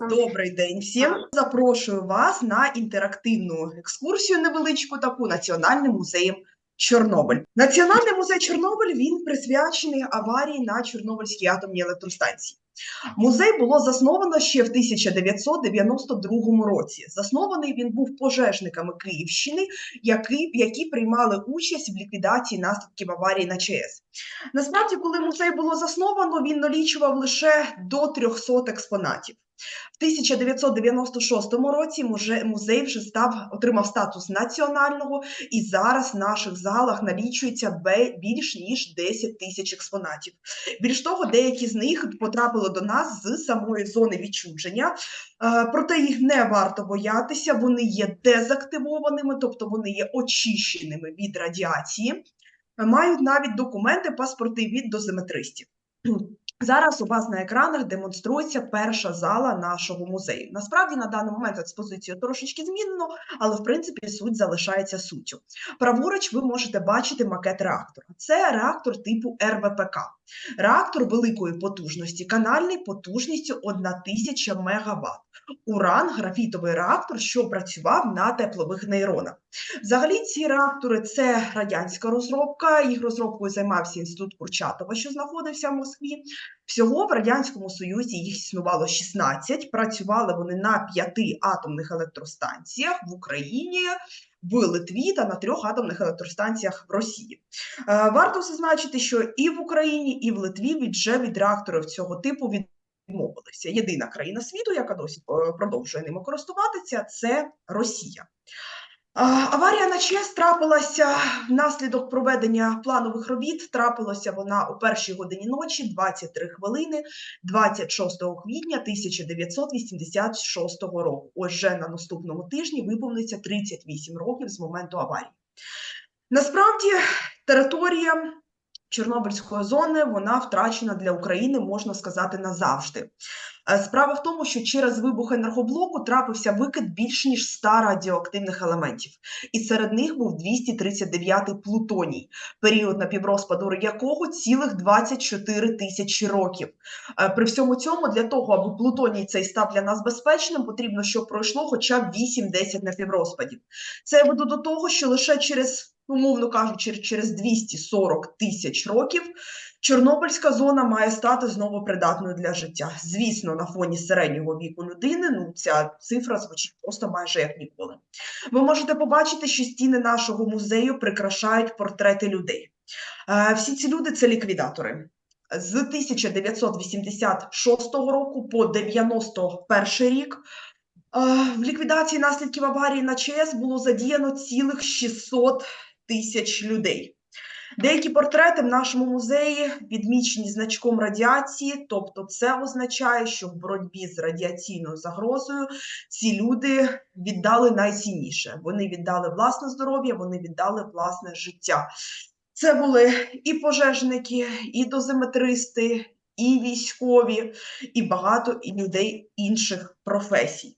Добрий день всім. Запрошую вас на інтерактивну екскурсію невеличку таку Національним музеєм Чорнобиль. Національний музей Чорнобиль він присвячений аварії на Чорнобильській атомній електростанції. Музей було засновано ще в 1992 році. Заснований він був пожежниками Київщини, які, які приймали участь в ліквідації наслідків аварії на ЧАЕС. Насправді, коли музей було засновано, він налічував лише до 300 експонатів. В 1996 році музей вже став отримав статус національного, і зараз в наших залах налічується більш ніж 10 тисяч експонатів. Більш того, деякі з них потрапили до нас з самої зони відчуження, Е, проте їх не варто боятися. Вони є дезактивованими, тобто вони є очищеними від радіації, мають навіть документи, паспорти від дозиметристів. Зараз у вас на екранах демонструється перша зала нашого музею. Насправді на даний момент експозицію трошечки змінено, але в принципі суть залишається суттю. Праворуч ви можете бачити макет реактора. Це реактор типу РВПК. Реактор великої потужності, канальний потужністю 1000 МВт. Уран графітовий реактор, що працював на теплових нейронах. Взагалі, ці реактори це радянська розробка. Їх розробкою займався інститут Курчатова, що знаходився в Москві. Всього в радянському союзі їх існувало 16, Працювали вони на п'яти атомних електростанціях в Україні. В Литві та на трьох атомних електростанціях в Росії Е, варто зазначити, що і в Україні, і в Литві від вже від реакторів цього типу відмовилися. Єдина країна світу, яка досі е, продовжує ними користуватися, це Росія. Аварія на ЧАЕС трапилася внаслідок проведення планових робіт. Трапилася вона о першій годині ночі, 23 хвилини, 26 квітня 1986 року. Отже, на наступному тижні виповниться 38 років з моменту аварії. Насправді, територія Чорнобильської зони вона втрачена для України, можна сказати, назавжди. Е, Справа в тому, що через вибух енергоблоку трапився викид більш ніж 100 радіоактивних елементів, і серед них був 239-й плутоній, період напіврозпаду якого цілих 24 тисячі років. Е, При всьому цьому для того, аби плутоній цей став для нас безпечним, потрібно, щоб пройшло хоча б 8-10 напіврозпадів. Це веду до того, що лише через, умовно кажучи, через 240 тисяч років Чорнобильська зона має стати знову придатною для життя. Звісно, на фоні середнього віку людини ну ця цифра звучить просто майже як ніколи. Ви можете побачити, що стіни нашого музею прикрашають портрети людей. Е, Всі ці люди це ліквідатори. З 1986 року по 91 рік е, в ліквідації наслідків аварії на ЧАЕС було задіяно цілих 600 тисяч людей. Деякі портрети в нашому музеї відмічені значком радіації, тобто це означає, що в боротьбі з радіаційною загрозою ці люди віддали найцінніше. Вони віддали власне здоров'я, вони віддали власне життя. Це були і пожежники, і дозиметристи, і військові, і багато і людей інших професій.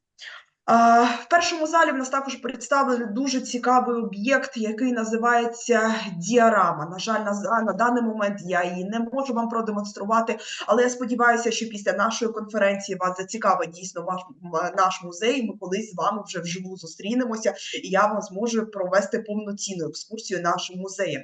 В першому залі в нас також представили дуже цікавий об'єкт, який називається діарама. На жаль, на, на даний момент я її не можу вам продемонструвати, але я сподіваюся, що після нашої конференції вас зацікавить дійсно ваш наш музей. Ми колись з вами вже вживу зустрінемося, і я вам зможу провести повноцінну екскурсію нашим музеєм.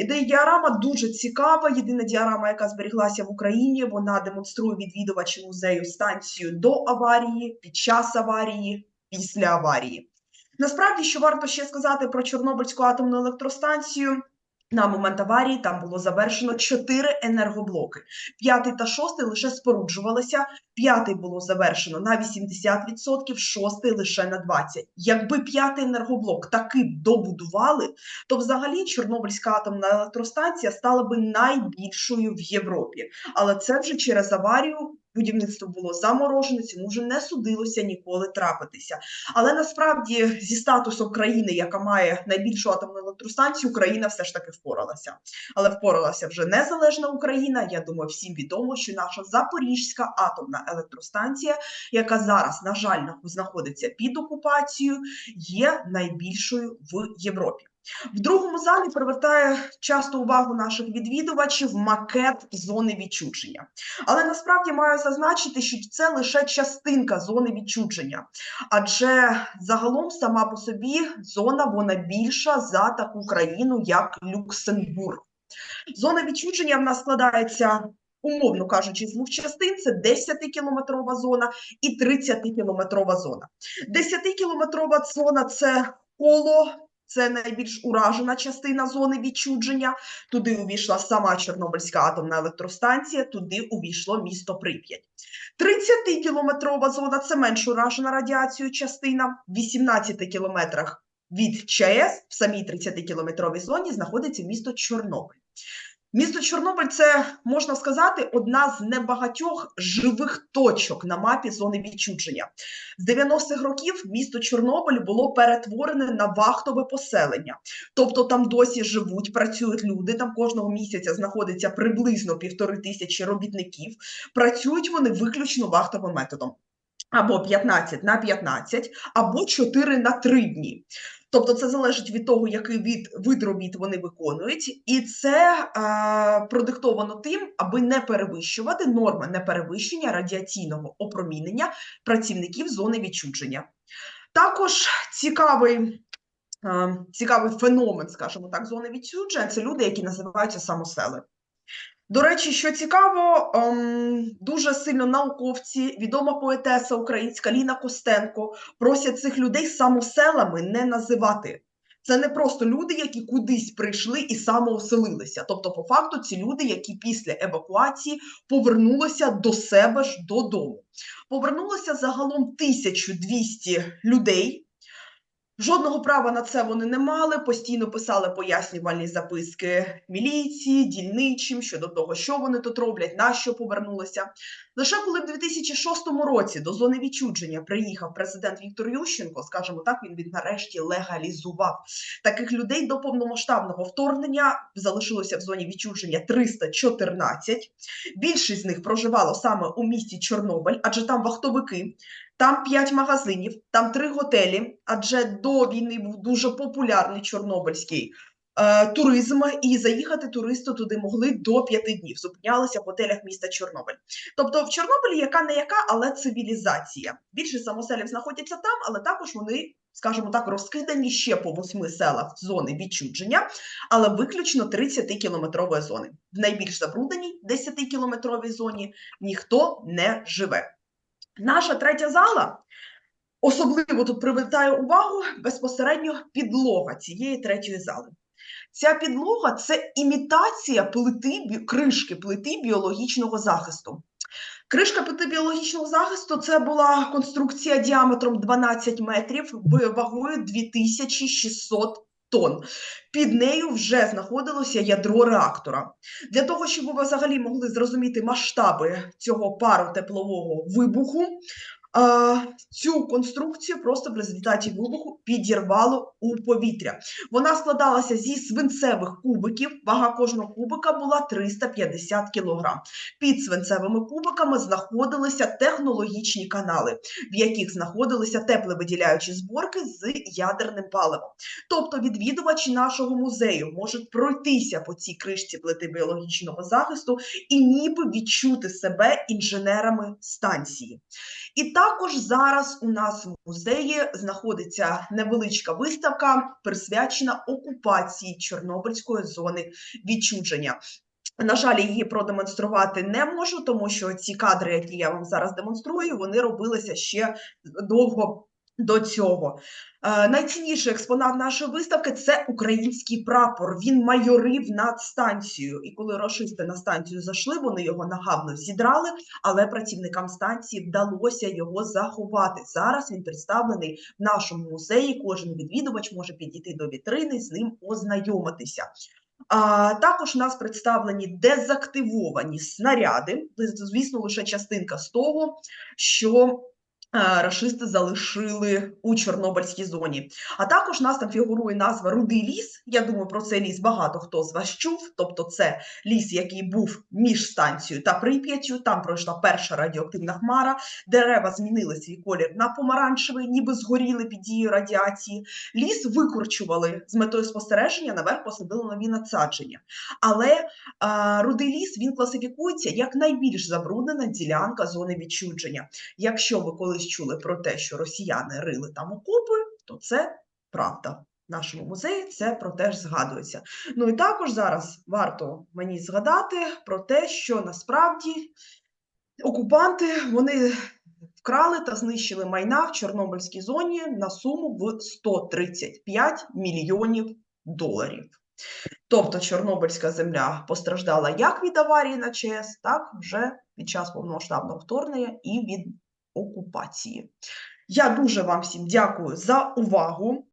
Ідея діарама дуже цікава. Єдина діарама, яка зберіглася в Україні, вона демонструє відвідувачі музею станцію до аварії, під час аварії, після аварії. Насправді, що варто ще сказати про Чорнобильську атомну електростанцію. На момент аварії там було завершено чотири енергоблоки. П'ятий та шостий лише споруджувалися. П'ятий було завершено на 80%, шостий лише на 20%. Якби п'ятий енергоблок таки добудували, то взагалі Чорнобильська атомна електростанція стала би найбільшою в Європі. Але це вже через аварію будівництво було заморожене, цьому вже не судилося ніколи трапитися. Але насправді зі статусом країни, яка має найбільшу атомну електростанцію, Україна все ж таки впоралася. Але впоралася вже незалежна Україна. Я думаю, всім відомо, що наша Запорізька атомна електростанція, яка зараз, на жаль, знаходиться під окупацією, є найбільшою в Європі. В другому залі привертає часто увагу наших відвідувачів макет зони відчудження. Але насправді маю зазначити, що це лише частинка зони відчудження, адже загалом сама по собі зона вона більша за таку країну, як Люксембург. Зона відчудження в нас складається, умовно кажучи, з двох частин: це 10-кілометрова зона і 30-кілометрова зона. 10-кілометрова зона це коло. Це найбільш уражена частина зони відчудження. Туди увійшла сама Чорнобильська атомна електростанція, туди увійшло місто Прип'ять. 30-кілометрова зона це менш уражена радіацією частина. В 18 кілометрах від ЧАЕС в самій 30-кілометровій зоні знаходиться місто Чорнобиль. Місто Чорнобиль це можна сказати одна з небагатьох живих точок на мапі зони відчудження. З 90-х років місто Чорнобиль було перетворене на вахтове поселення, тобто там досі живуть, працюють люди. Там кожного місяця знаходиться приблизно півтори тисячі робітників. Працюють вони виключно вахтовим методом. Або 15 на 15, або 4 на 3 дні. Тобто це залежить від того, який від, вид робіт вони виконують, і це е, продиктовано тим, аби не перевищувати норми неперевищення радіаційного опромінення працівників зони відчудження. Також цікавий, цікавий феномен, скажімо так, зони відчудження це люди, які називаються самосели. До речі, що цікаво, ем, дуже сильно науковці, відома поетеса українська Ліна Костенко просять цих людей самоселами не називати. Це не просто люди, які кудись прийшли і самооселилися. Тобто, по факту, ці люди, які після евакуації повернулися до себе ж додому. Повернулося загалом 1200 людей. Жодного права на це вони не мали, постійно писали пояснювальні записки міліції, дільничим щодо того, що вони тут роблять, на що повернулися. Лише коли в 2006 році до зони відчудження приїхав президент Віктор Ющенко, скажімо так, він він нарешті легалізував таких людей до повномасштабного вторгнення. Залишилося в зоні відчудження 314. Більшість з них проживало саме у місті Чорнобиль, адже там вахтовики. Там п'ять магазинів, там три готелі, адже до війни був дуже популярний чорнобильський е, туризм, і заїхати туристи туди могли до п'яти днів. Зупинялися в готелях міста Чорнобиль. Тобто в Чорнобилі яка не яка, але цивілізація. Більшість самоселів знаходяться там, але також вони, скажімо так, розкидані ще по восьми селах зони відчудження, але виключно 30-кілометрової зони. В найбільш забрудненій 10-кілометровій зоні ніхто не живе. Наша третя зала особливо тут привертає увагу безпосередньо підлога цієї третьої зали. Ця підлога це імітація плити, кришки плити біологічного захисту. Кришка плити біологічного захисту це була конструкція діаметром 12 метрів, вагою 2600 тонн. Під нею вже знаходилося ядро реактора. Для того, щоб ви взагалі могли зрозуміти масштаби цього паротеплового вибуху, Цю конструкцію просто в результаті вибуху підірвало у повітря. Вона складалася зі свинцевих кубиків. Вага кожного кубика була 350 кг. Під свинцевими кубиками знаходилися технологічні канали, в яких знаходилися тепловиділяючі зборки з ядерним паливом. Тобто відвідувачі нашого музею можуть пройтися по цій кришці плити біологічного захисту і ніби відчути себе інженерами станції. І також зараз у нас в музеї знаходиться невеличка виставка, присвячена окупації Чорнобильської зони відчудження. На жаль, її продемонструвати не можу, тому що ці кадри, які я вам зараз демонструю, вони робилися ще довго до цього. Е, найцінніший експонат нашої виставки це український прапор. Він майорив над станцією. І коли рашисти на станцію зайшли, вони його нагавно зідрали, але працівникам станції вдалося його заховати. Зараз він представлений в нашому музеї. Кожен відвідувач може підійти до вітрини, з ним ознайомитися. А також у нас представлені дезактивовані снаряди. Звісно, лише частинка з того, що рашисти залишили у Чорнобильській зоні. А також нас там фігурує назва Рудий ліс. Я думаю, про цей ліс багато хто з вас чув. Тобто, це ліс, який був між станцією та Прип'яттю. Там пройшла перша радіоактивна хмара. Дерева змінили свій колір на помаранчевий, ніби згоріли під дією радіації. Ліс викорчували з метою спостереження, наверх посадили нові насадження. Але а, рудий ліс він класифікується як найбільш забруднена ділянка зони відчудження. Якщо ви колись чули про те, що росіяни рили там окопи, то це правда. В нашому музеї це про теж згадується. Ну і також зараз варто мені згадати про те, що насправді окупанти вони вкрали та знищили майна в Чорнобильській зоні на суму в 135 мільйонів доларів. Тобто Чорнобильська земля постраждала як від аварії на ЧАЕС, так вже під час повномасштабного вторгнення і від окупації. Я дуже вам всім дякую за увагу.